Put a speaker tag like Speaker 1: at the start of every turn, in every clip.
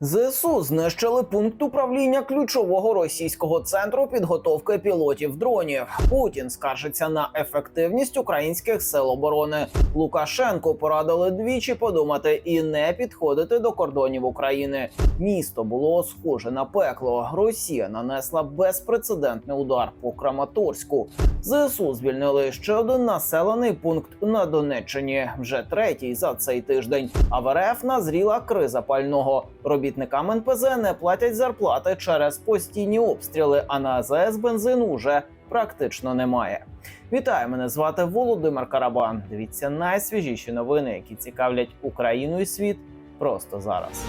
Speaker 1: ЗСУ знищили пункт управління ключового російського центру підготовки пілотів дронів. Путін скаржиться на ефективність українських сил оборони. Лукашенко порадили двічі подумати і не підходити до кордонів України. Місто було схоже на пекло. Росія нанесла безпрецедентний удар по Краматорську. ЗСУ звільнили ще один населений пункт на Донеччині, вже третій за цей тиждень. А в РФ назріла криза пального. Робітникам НПЗ не платять зарплати через постійні обстріли. А на АЗС бензину уже практично немає. Вітаю, мене звати Володимир Карабан. Дивіться найсвіжіші новини, які цікавлять Україну і світ просто зараз.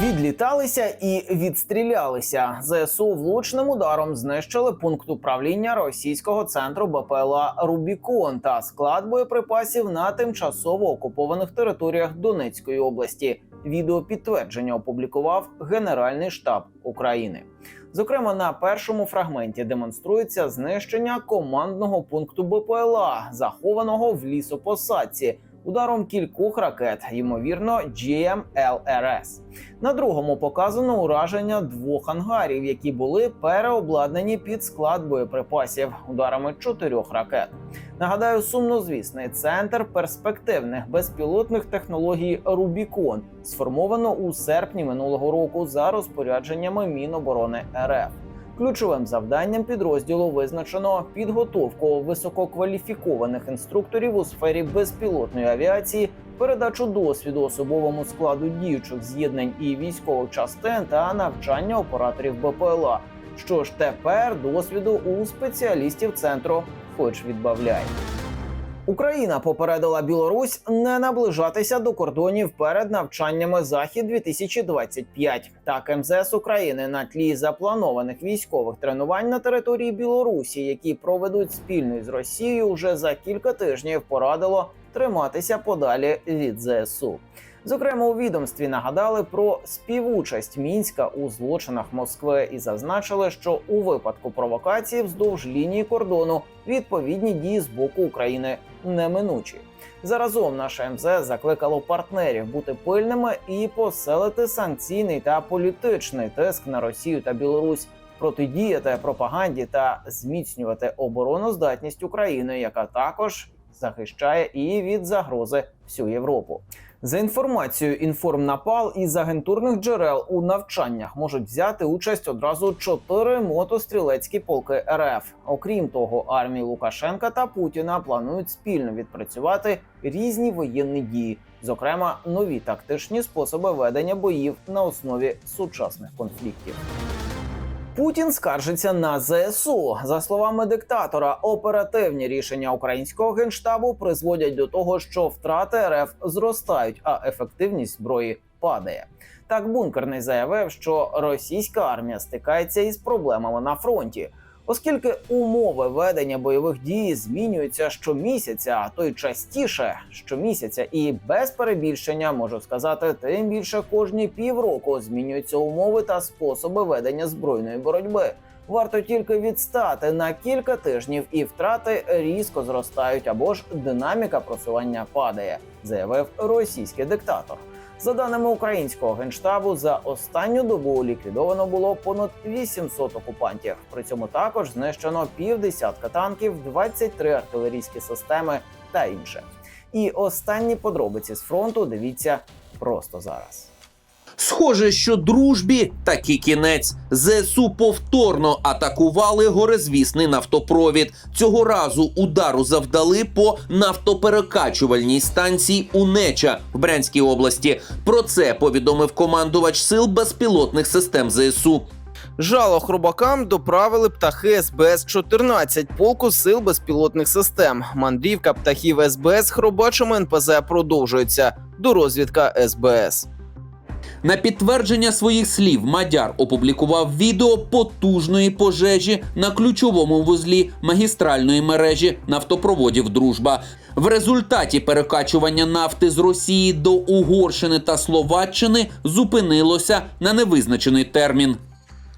Speaker 1: Відліталися і відстрілялися. ЗСУ влучним ударом знищили пункт управління російського центру БПЛА Рубікон та склад боєприпасів на тимчасово окупованих територіях Донецької області. Відео підтвердження опублікував Генеральний штаб України. Зокрема, на першому фрагменті демонструється знищення командного пункту БПЛА, захованого в лісопосадці, ударом кількох ракет, ймовірно, GMLRS. На другому показано ураження двох ангарів, які були переобладнані під склад боєприпасів ударами чотирьох ракет. Нагадаю, сумнозвісний центр перспективних безпілотних технологій Рубікон сформовано у серпні минулого року за розпорядженнями Міноборони РФ. Ключовим завданням підрозділу визначено підготовку висококваліфікованих інструкторів у сфері безпілотної авіації, передачу досвіду особовому складу діючих з'єднань і військових частин та навчання операторів БПЛА. Що ж тепер досвіду у спеціалістів центру хоч відбавляй. Україна попередила Білорусь не наближатися до кордонів перед навчаннями Захід 2025 Так, МЗС України на тлі запланованих військових тренувань на території Білорусі, які проведуть спільно із Росією, вже за кілька тижнів порадило триматися подалі від ЗСУ. Зокрема, у відомстві нагадали про співучасть мінська у злочинах Москви і зазначили, що у випадку провокації вздовж лінії кордону відповідні дії з боку України неминучі. Заразом наше МЗС закликало партнерів бути пильними і поселити санкційний та політичний тиск на Росію та Білорусь, протидіяти пропаганді та зміцнювати обороноздатність України, яка також захищає і від загрози всю Європу. За інформацією інформнапал із агентурних джерел у навчаннях можуть взяти участь одразу чотири мотострілецькі полки РФ. Окрім того, армії Лукашенка та Путіна планують спільно відпрацювати різні воєнні дії, зокрема нові тактичні способи ведення боїв на основі сучасних конфліктів. Путін скаржиться на ЗСУ. За словами диктатора, оперативні рішення українського генштабу призводять до того, що втрати РФ зростають, а ефективність зброї падає. Так бункерний заявив, що російська армія стикається із проблемами на фронті. Оскільки умови ведення бойових дій змінюються щомісяця, а то й частіше щомісяця, і без перебільшення можу сказати, тим більше кожні півроку змінюються умови та способи ведення збройної боротьби. Варто тільки відстати на кілька тижнів, і втрати різко зростають або ж динаміка просування падає, заявив російський диктатор. За даними українського генштабу, за останню добу ліквідовано було понад 800 окупантів. При цьому також знищено півдесятка танків, 23 артилерійські системи та інше. І останні подробиці з фронту дивіться просто зараз.
Speaker 2: Схоже, що дружбі такий кінець. ЗСУ повторно атакували горизвісний нафтопровід. Цього разу удару завдали по нафтоперекачувальній станції Унеча в Брянській області. Про це повідомив командувач сил безпілотних систем ЗСУ.
Speaker 1: Жало хробакам доправили птахи СБС 14 полку сил безпілотних систем. Мандрівка птахів СБС хробачими НПЗ продовжується. До розвідка СБС.
Speaker 2: На підтвердження своїх слів Мадяр опублікував відео потужної пожежі на ключовому вузлі магістральної мережі нафтопроводів Дружба. В результаті перекачування нафти з Росії до Угорщини та Словаччини зупинилося на невизначений термін.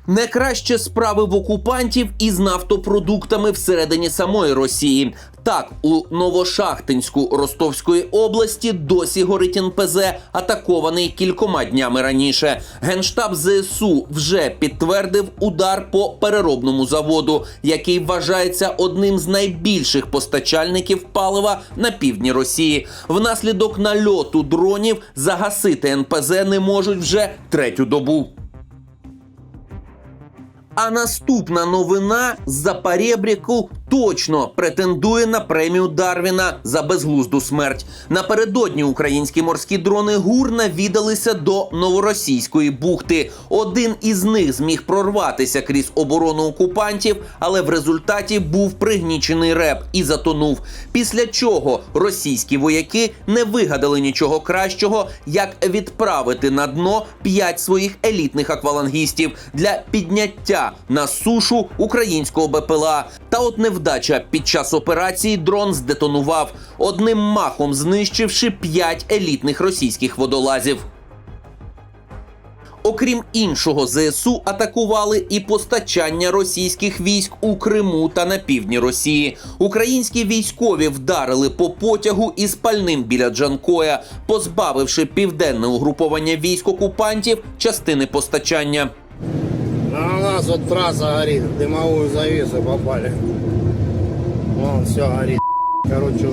Speaker 2: Не краще справи в окупантів із нафтопродуктами всередині самої Росії. Так, у Новошахтинську Ростовської області досі горить НПЗ, атакований кількома днями раніше. Генштаб ЗСУ вже підтвердив удар по переробному заводу, який вважається одним з найбільших постачальників палива на півдні Росії. Внаслідок нальоту дронів загасити НПЗ не можуть вже третю добу. А наступна новина з перебріку точно претендує на премію Дарвіна за безглузду смерть. Напередодні українські морські дрони ГУР навідалися до новоросійської бухти. Один із них зміг прорватися крізь оборону окупантів, але в результаті був пригнічений реп і затонув. Після чого російські вояки не вигадали нічого кращого, як відправити на дно п'ять своїх елітних аквалангістів для підняття на сушу українського БПЛА. Та от невдача під час операції дрон здетонував, одним махом знищивши п'ять елітних російських водолазів. Окрім іншого, ЗСУ атакували і постачання російських військ у Криму та на півдні Росії. Українські військові вдарили по потягу із пальним біля Джанкоя, позбавивши південне угруповання військ окупантів частини постачання.
Speaker 3: А у нас вот трасса горит, в дымовую завесу попали. Вон все горит. Короче,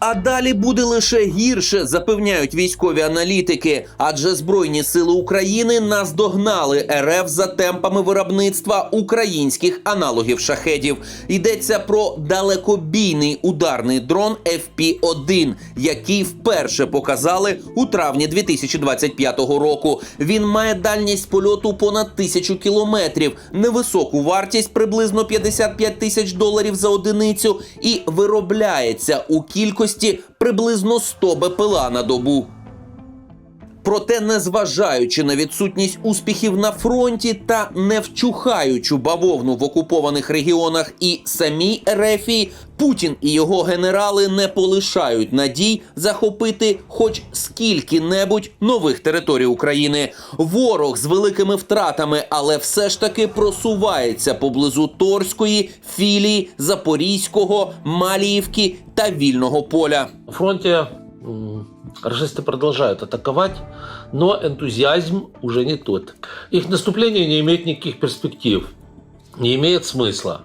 Speaker 2: А далі буде лише гірше, запевняють військові аналітики. Адже Збройні сили України наздогнали РФ за темпами виробництва українських аналогів шахедів. Йдеться про далекобійний ударний дрон FP-1, який вперше показали у травні 2025 року. Він має дальність польоту понад тисячу кілометрів, невисоку вартість приблизно 55 тисяч доларів за одиницю і виробляється у кількості приблизно 100 БПЛА на добу. Проте, незважаючи на відсутність успіхів на фронті та не вчухаючу бавовну в окупованих регіонах і самій Ерефії, Путін і його генерали не полишають надій захопити хоч скільки-небудь нових територій України. Ворог з великими втратами, але все ж таки просувається поблизу Торської, Філії, Запорізького, Маліївки та Вільного поля.
Speaker 4: На фронте м, расисты продолжают атаковать, но энтузиазм уже не тот. Их наступление не имеет никаких перспектив, не имеет смысла.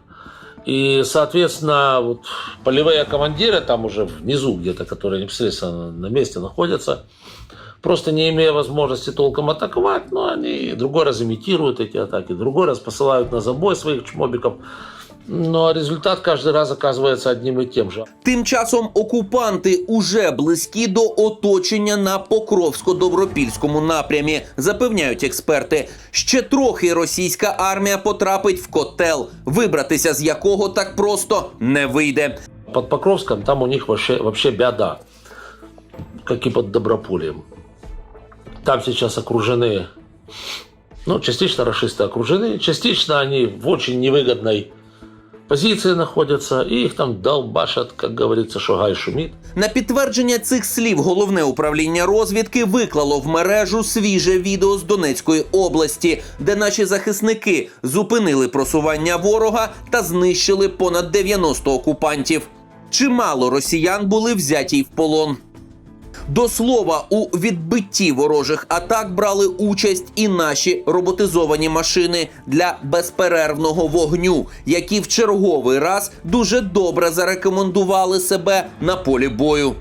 Speaker 4: И, соответственно, вот полевые командиры там уже внизу где-то, которые непосредственно на месте находятся, просто не имея возможности толком атаковать, но они другой раз имитируют эти атаки, другой раз посылают на забой своих чмобиков. Но результат каждый раз оказывается одним и тем же.
Speaker 2: Тим часом окупанти уже близькі до оточення на Покровсько-Добропільському напрямі, запевняють експерти. Ще трохи і російська армія потрапить в котел, вибратися з якого так просто не вийде.
Speaker 4: Под Покровском там у них вообще, вообще беда, как и под Добропольем. Там сейчас окружены, ну, частично расисты окружены, частично они в очень невыгодной позиции находятся, и их там долбашат, как говорится, шугай шумит.
Speaker 2: На підтвердження цих слів головне управління розвідки виклало в мережу свіже відео з Донецької області, де наші захисники зупинили просування ворога та знищили понад 90 окупантів. Чимало росіян були взяті в полон. До слова, у відбитті ворожих атак брали участь і наші роботизовані машини для безперервного вогню, які в черговий раз дуже добре зарекомендували себе на полі бою.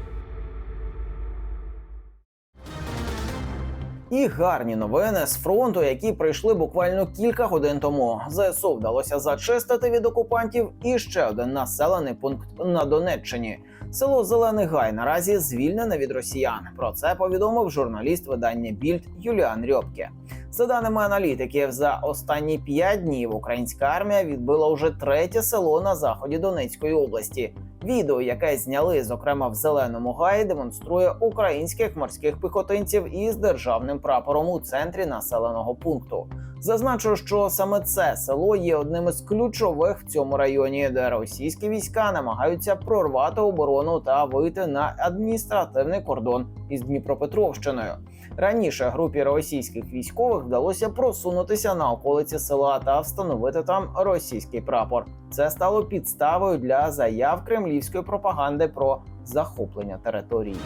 Speaker 1: І гарні новини з фронту, які прийшли буквально кілька годин тому. ЗСУ вдалося зачистити від окупантів і ще один населений пункт на Донеччині. Село Зелений Гай наразі звільнене від росіян. Про це повідомив журналіст видання Більд Юліан Рьопке. За даними аналітиків, за останні п'ять днів українська армія відбила уже третє село на заході Донецької області. Відео, яке зняли, зокрема в зеленому гаї, демонструє українських морських піхотинців із державним прапором у центрі населеного пункту. Зазначу, що саме це село є одним із ключових в цьому районі, де російські війська намагаються прорвати оборону та вийти на адміністративний кордон із Дніпропетровщиною. Раніше групі російських військових вдалося просунутися на околиці села та встановити там російський прапор. Це стало підставою для заяв кремлівської пропаганди про захоплення території.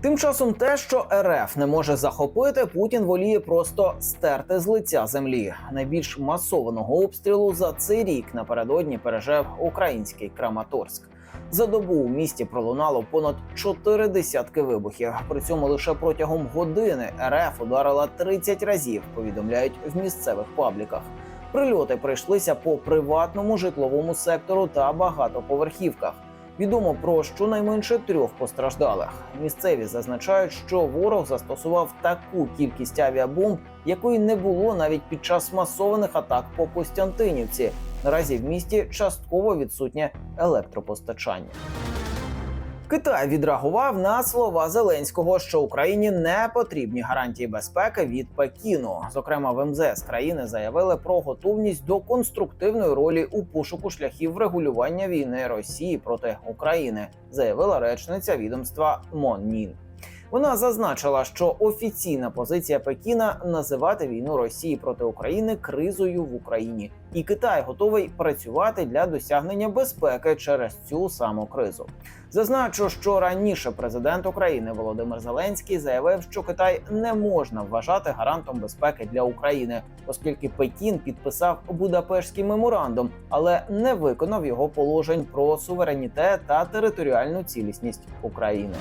Speaker 1: Тим часом те, що РФ не може захопити, Путін воліє просто стерти з лиця землі. Найбільш масованого обстрілу за цей рік напередодні пережив український Краматорськ. За добу у місті пролунало понад чотири десятки вибухів. При цьому лише протягом години РФ ударила 30 разів. Повідомляють в місцевих пабліках. Прильоти прийшлися по приватному житловому сектору та багатоповерхівках. Відомо про щонайменше трьох постраждалих. Місцеві зазначають, що ворог застосував таку кількість авіабомб, якої не було навіть під час масованих атак по Костянтинівці. Наразі в місті частково відсутнє електропостачання. Китай відреагував на слова Зеленського, що Україні не потрібні гарантії безпеки від Пекіну. Зокрема, в МЗС країни заявили про готовність до конструктивної ролі у пошуку шляхів врегулювання війни Росії проти України, заявила речниця відомства Мон Нін. Вона зазначила, що офіційна позиція Пекіна називати війну Росії проти України кризою в Україні, і Китай готовий працювати для досягнення безпеки через цю саму кризу. Зазначу, що раніше президент України Володимир Зеленський заявив, що Китай не можна вважати гарантом безпеки для України, оскільки Пекін підписав Будапештський меморандум, але не виконав його положень про суверенітет та територіальну цілісність України.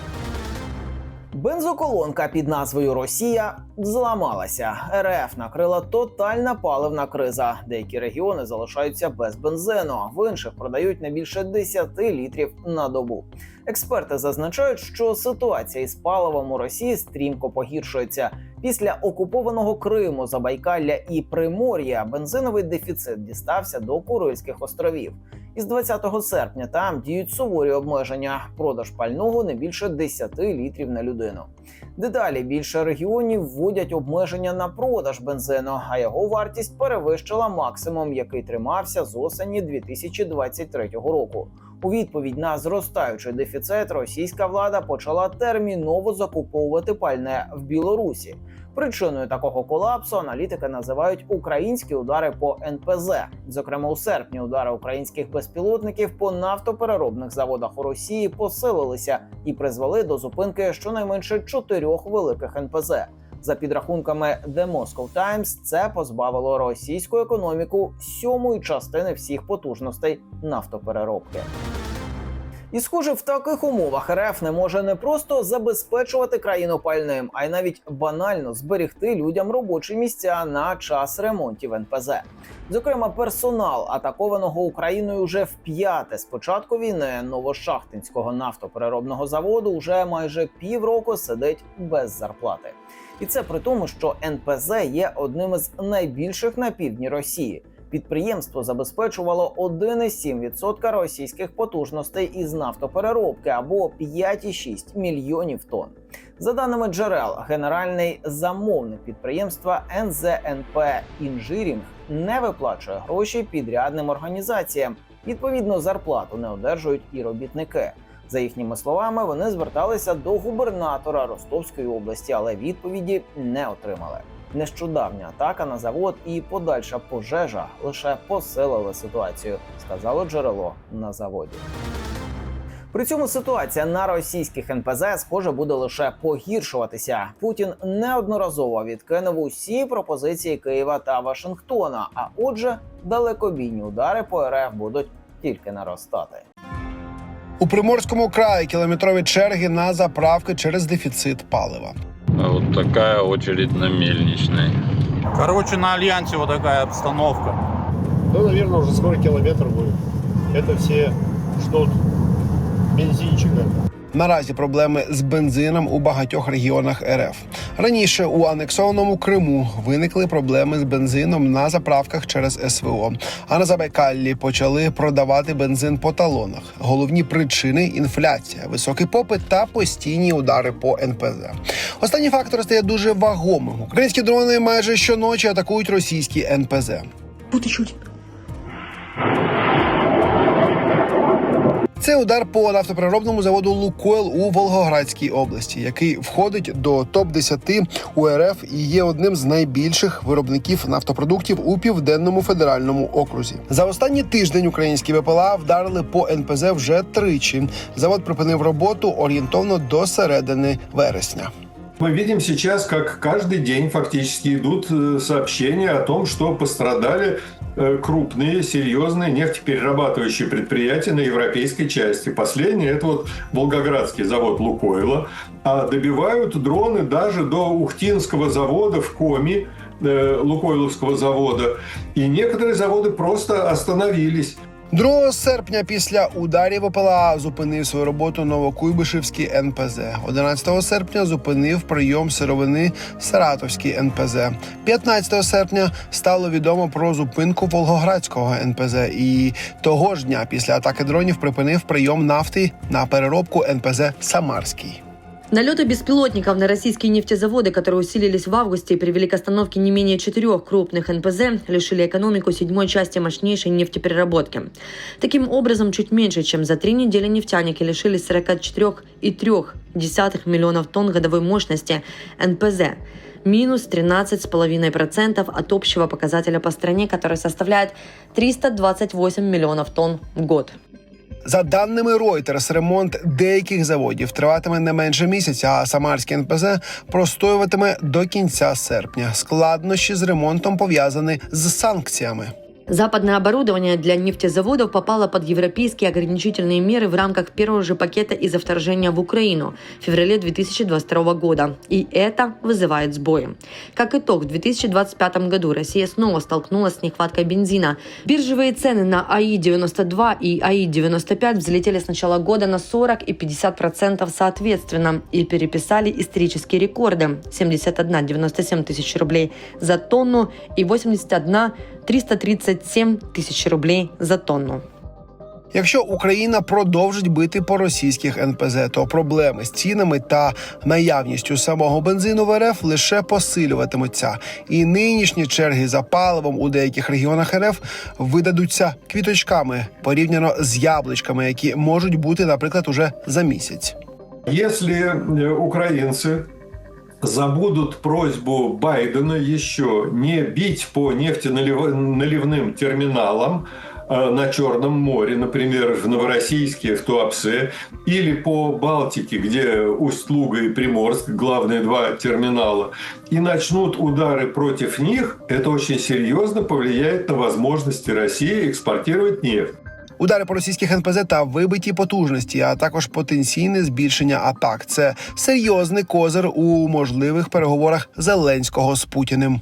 Speaker 1: Бензоколонка під назвою Росія зламалася. РФ накрила тотальна паливна криза. Деякі регіони залишаються без бензину, в інших продають не більше 10 літрів на добу. Експерти зазначають, що ситуація із паливом у Росії стрімко погіршується. Після окупованого Криму, Забайкалля і Примор'я бензиновий дефіцит дістався до Курильських островів. Із 20 серпня там діють суворі обмеження. Продаж пального не більше 10 літрів на людину. Дедалі більше регіонів вводять обмеження на продаж бензину, а його вартість перевищила максимум, який тримався з осені 2023 року. У відповідь на зростаючий дефіцит російська влада почала терміново закуповувати пальне в Білорусі. Причиною такого колапсу аналітики називають українські удари по НПЗ. Зокрема, у серпні удари українських безпілотників по нафтопереробних заводах у Росії посилилися і призвели до зупинки щонайменше чотирьох великих НПЗ. За підрахунками The Moscow Times, це позбавило російську економіку сьомої частини всіх потужностей нафтопереробки. І, схоже, в таких умовах РФ не може не просто забезпечувати країну пальним, а й навіть банально зберегти людям робочі місця на час ремонтів НПЗ. Зокрема, персонал атакованого Україною вже в п'яте з початку війни новошахтинського нафтопереробного заводу вже майже півроку сидить без зарплати. І це при тому, що НПЗ є одним із найбільших на півдні Росії. Підприємство забезпечувало 1,7% російських потужностей із нафтопереробки або 5,6 мільйонів тонн. За даними джерел, генеральний замовник підприємства НЗНП Інжирінг не виплачує гроші підрядним організаціям. Відповідно, зарплату не одержують і робітники. За їхніми словами, вони зверталися до губернатора Ростовської області, але відповіді не отримали. Нещодавня атака на завод і подальша пожежа лише посилили ситуацію, сказало джерело на заводі. При цьому ситуація на російських НПЗ схоже буде лише погіршуватися. Путін неодноразово відкинув усі пропозиції Києва та Вашингтона. А отже, далекобійні удари по РФ будуть тільки наростати.
Speaker 5: У Приморському краї кілометрові черги на заправки через дефіцит палива.
Speaker 6: Вот такая очередь на мельничной.
Speaker 7: Короче, на Альянсе вот такая обстановка.
Speaker 3: Ну, наверное, уже скоро километр будет. Это все ждут бензинчика.
Speaker 5: Наразі проблеми з бензином у багатьох регіонах РФ. Раніше у анексованому Криму виникли проблеми з бензином на заправках через СВО. А на Забайкаллі почали продавати бензин по талонах. Головні причини інфляція, високий попит та постійні удари по НПЗ. Останній фактор стає дуже вагомим. Українські дрони майже щоночі атакують російські НПЗ. Це удар по нафтопереробному заводу Лукойл у Волгоградській області, який входить до топ 10 УРФ і є одним з найбільших виробників нафтопродуктів у південному федеральному окрузі. За останній тиждень українські ВПЛА вдарили по НПЗ вже тричі. Завод припинив роботу орієнтовно до середини вересня.
Speaker 8: Мы видим сейчас, как каждый день фактически идут э, сообщения о том, что пострадали э, крупные, серьезные нефтеперерабатывающие предприятия на европейской части. Последнее – это вот Волгоградский завод «Лукойла». А добивают дроны даже до Ухтинского завода в Коми, э, Лукойловского завода. И некоторые заводы просто остановились.
Speaker 5: 2 серпня після ударів ОПЛА зупинив свою роботу Новокуйбишевський НПЗ. 11 серпня зупинив прийом сировини Саратовський НПЗ. 15 серпня стало відомо про зупинку Волгоградського НПЗ. І того ж дня після атаки дронів припинив прийом нафти на переробку НПЗ Самарський.
Speaker 9: Налеты беспилотников на российские нефтезаводы, которые усилились в августе и привели к остановке не менее четырех крупных НПЗ, лишили экономику седьмой части мощнейшей нефтепереработки. Таким образом, чуть меньше, чем за три недели нефтяники лишились 44,3 миллионов тонн годовой мощности НПЗ, минус 13,5% от общего показателя по стране, который составляет 328 миллионов тонн в год.
Speaker 5: За даними Reuters, ремонт деяких заводів триватиме не менше місяця, а Самарський НПЗ простоюватиме до кінця серпня. Складнощі з ремонтом пов'язані з санкціями.
Speaker 9: Западное оборудование для нефтезаводов попало под европейские ограничительные меры в рамках первого же пакета из-за вторжения в Украину в феврале 2022 года. И это вызывает сбои. Как итог, в 2025 году Россия снова столкнулась с нехваткой бензина. Биржевые цены на АИ-92 и АИ-95 взлетели с начала года на 40 и 50 процентов соответственно и переписали исторические рекорды – 71,97 тысяч рублей за тонну и 81 337 тисяч рублей за тонну.
Speaker 5: Якщо Україна продовжить бити по російських НПЗ, то проблеми з цінами та наявністю самого бензину в РФ лише посилюватимуться, і нинішні черги за паливом у деяких регіонах РФ видадуться квіточками порівняно з яблучками, які можуть бути, наприклад, уже за місяць.
Speaker 8: Если э, украинцы забудут просьбу Байдена еще не бить по нефтеналивным терминалам э, на Черном море, например, в Новороссийске, в Туапсе, или по Балтике, где Усть-Луга и Приморск, главные два терминала, и начнут удары против них, это очень серьезно повлияет на возможности России экспортировать нефть.
Speaker 5: Удари по російських НПЗ та вибиті потужності, а також потенційне збільшення атак. Це серйозний козир у можливих переговорах Зеленського з Путіним.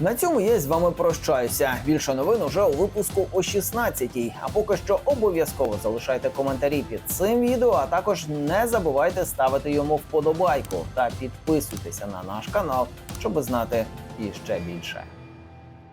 Speaker 1: На цьому я з вами прощаюся. Більше новин уже у випуску о 16-й. А поки що обов'язково залишайте коментарі під цим відео, а також не забувайте ставити йому вподобайку та підписуйтеся на наш канал, щоб знати іще більше.